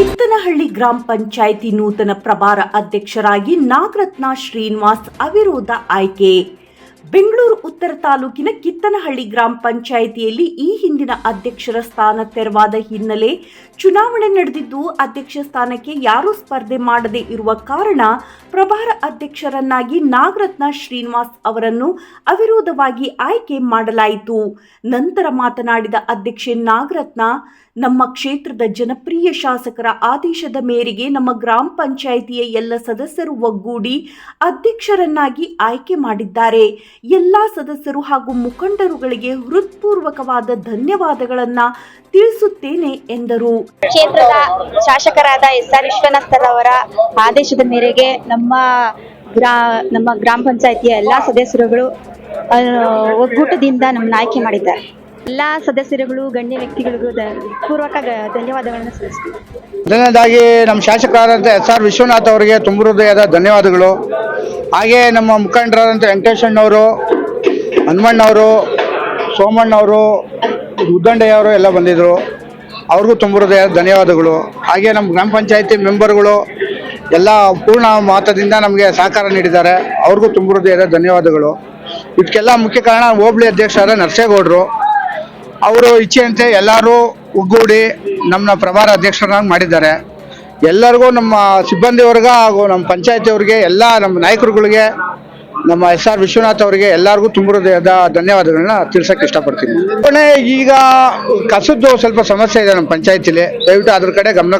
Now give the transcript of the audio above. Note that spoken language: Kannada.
ಕಿತ್ತನಹಳ್ಳಿ ಗ್ರಾಮ ಪಂಚಾಯಿತಿ ನೂತನ ಪ್ರಭಾರ ಅಧ್ಯಕ್ಷರಾಗಿ ನಾಗರತ್ನ ಶ್ರೀನಿವಾಸ್ ಅವಿರೋಧ ಆಯ್ಕೆ. ಬೆಂಗಳೂರು ಉತ್ತರ ತಾಲೂಕಿನ ಕಿತ್ತನಹಳ್ಳಿ ಗ್ರಾಮ ಪಂಚಾಯಿತಿಯಲ್ಲಿ ಈ ಹಿಂದಿನ ಅಧ್ಯಕ್ಷರ ಸ್ಥಾನ ತೆರವಾದ ಹಿನ್ನೆಲೆ ಚುನಾವಣೆ ನಡೆದಿದ್ದು ಅಧ್ಯಕ್ಷ ಸ್ಥಾನಕ್ಕೆ ಯಾರೂ ಸ್ಪರ್ಧೆ ಮಾಡದೇ ಇರುವ ಕಾರಣ ಪ್ರಭಾರ ಅಧ್ಯಕ್ಷರನ್ನಾಗಿ ನಾಗರತ್ನ ಶ್ರೀನಿವಾಸ್ ಅವರನ್ನು ಅವಿರೋಧವಾಗಿ ಆಯ್ಕೆ ಮಾಡಲಾಯಿತು. ನಂತರ ಮಾತನಾಡಿದ ಅಧ್ಯಕ್ಷೆ ನಾಗರತ್ನ, ನಮ್ಮ ಕ್ಷೇತ್ರದ ಜನಪ್ರಿಯ ಶಾಸಕರ ಆದೇಶದ ಮೇರೆಗೆ ನಮ್ಮ ಗ್ರಾಮ ಪಂಚಾಯಿತಿಯ ಎಲ್ಲ ಸದಸ್ಯರು ಒಗ್ಗೂಡಿ ಅಧ್ಯಕ್ಷರನ್ನಾಗಿ ಆಯ್ಕೆ ಮಾಡಿದ್ದಾರೆ. ಎಲ್ಲ ಸದಸ್ಯರು ಹಾಗೂ ಮುಖಂಡರುಗಳಿಗೆ ಹೃತ್ಪೂರ್ವಕವಾದ ಧನ್ಯವಾದಗಳನ್ನ ತಿಳಿಸುತ್ತೇನೆ ಎಂದರು. ಕ್ಷೇತ್ರದ ಶಾಸಕರಾದ ಎಸ್ ಆರ್ ವಿಶ್ವನಾಥ್ ಅವರ ಆದೇಶದ ಮೇರೆಗೆ ನಮ್ಮ ಗ್ರಾ ನಮ್ಮ ಗ್ರಾಮ ಪಂಚಾಯತಿಯ ಎಲ್ಲ ಸದಸ್ಯರುಗಳು ಒಗ್ಗೂಟದಿಂದ ನಮ್ಮನ್ನ ಆಯ್ಕೆ ಮಾಡಿದ್ದಾರೆ. ಎಲ್ಲಾ ಸದಸ್ಯರುಗಳು ಗಣ್ಯ ವ್ಯಕ್ತಿಗಳಿಗೂ ಪೂರ್ವಕ ಧನ್ಯವಾದಗಳನ್ನು ಸಲ್ಲಿಸ್ತೀವಿ. ಮೊದಲನೇದಾಗಿ ನಮ್ಮ ಶಾಸಕರಾದಂಥ ಎಸ್ ಆರ್ ವಿಶ್ವನಾಥ್ ಅವರಿಗೆ ತುಂಬ ಹೃದಯದ ಧನ್ಯವಾದಗಳು. ಹಾಗೆ ನಮ್ಮ ಮುಖಂಡರಾದಂಥ ವೆಂಕಟೇಶಣ್ಣವರು ಹನುಮಣ್ಣವರು ಸೋಮಣ್ಣವರು ಉದ್ದಂಡೆಯವರು ಎಲ್ಲ ಬಂದಿದ್ದರು ಅವ್ರಿಗೂ ತುಂಬ ಹೃದಯ ಧನ್ಯವಾದಗಳು. ಹಾಗೆ ನಮ್ಮ ಗ್ರಾಮ ಪಂಚಾಯತಿ ಮೆಂಬರ್ಗಳು ಎಲ್ಲ ಪೂರ್ಣ ಮಾತದಿಂದ ನಮಗೆ ಸಹಕಾರ ನೀಡಿದ್ದಾರೆ. ಅವ್ರಿಗೂ ತುಂಬ ಹೃದಯದ ಧನ್ಯವಾದಗಳು. ಇದಕ್ಕೆಲ್ಲ ಮುಖ್ಯ ಕಾರಣ ಹೋಬಳಿ ಅಧ್ಯಕ್ಷರಾದ ನರಸೇಗೌಡರು. ಅವರು ಇಚ್ಛೆಯಂತೆ ಎಲ್ಲರೂ ಒಗ್ಗೂಡಿ ನಮ್ಮ ಪ್ರಭಾರ ಅಧ್ಯಕ್ಷರನ್ನಾಗಿ ಮಾಡಿದ್ದಾರೆ. ಎಲ್ಲರಿಗೂ ನಮ್ಮ ಸಿಬ್ಬಂದಿವರ್ಗ ಹಾಗೂ ನಮ್ಮ ಪಂಚಾಯತಿಯವ್ರಿಗೆ ಎಲ್ಲ ನಮ್ಮ ನಾಯಕರುಗಳಿಗೆ, ನಮ್ಮ ಎಸ್ ಆರ್ ವಿಶ್ವನಾಥ್ ಅವರಿಗೆ ಎಲ್ಲರಿಗೂ ತುಂಬ ಹೃದಯದ ಧನ್ಯವಾದಗಳನ್ನ ತಿಳ್ಸಕ್ಕೆ ಇಷ್ಟಪಡ್ತೀನಿ. ಈಗ ಕಸದ್ದು ಸ್ವಲ್ಪ ಸಮಸ್ಯೆ ಇದೆ ನಮ್ಮ ಪಂಚಾಯತಿಲಿ. ದಯವಿಟ್ಟು ಅದ್ರ ಕಡೆ ಗಮನ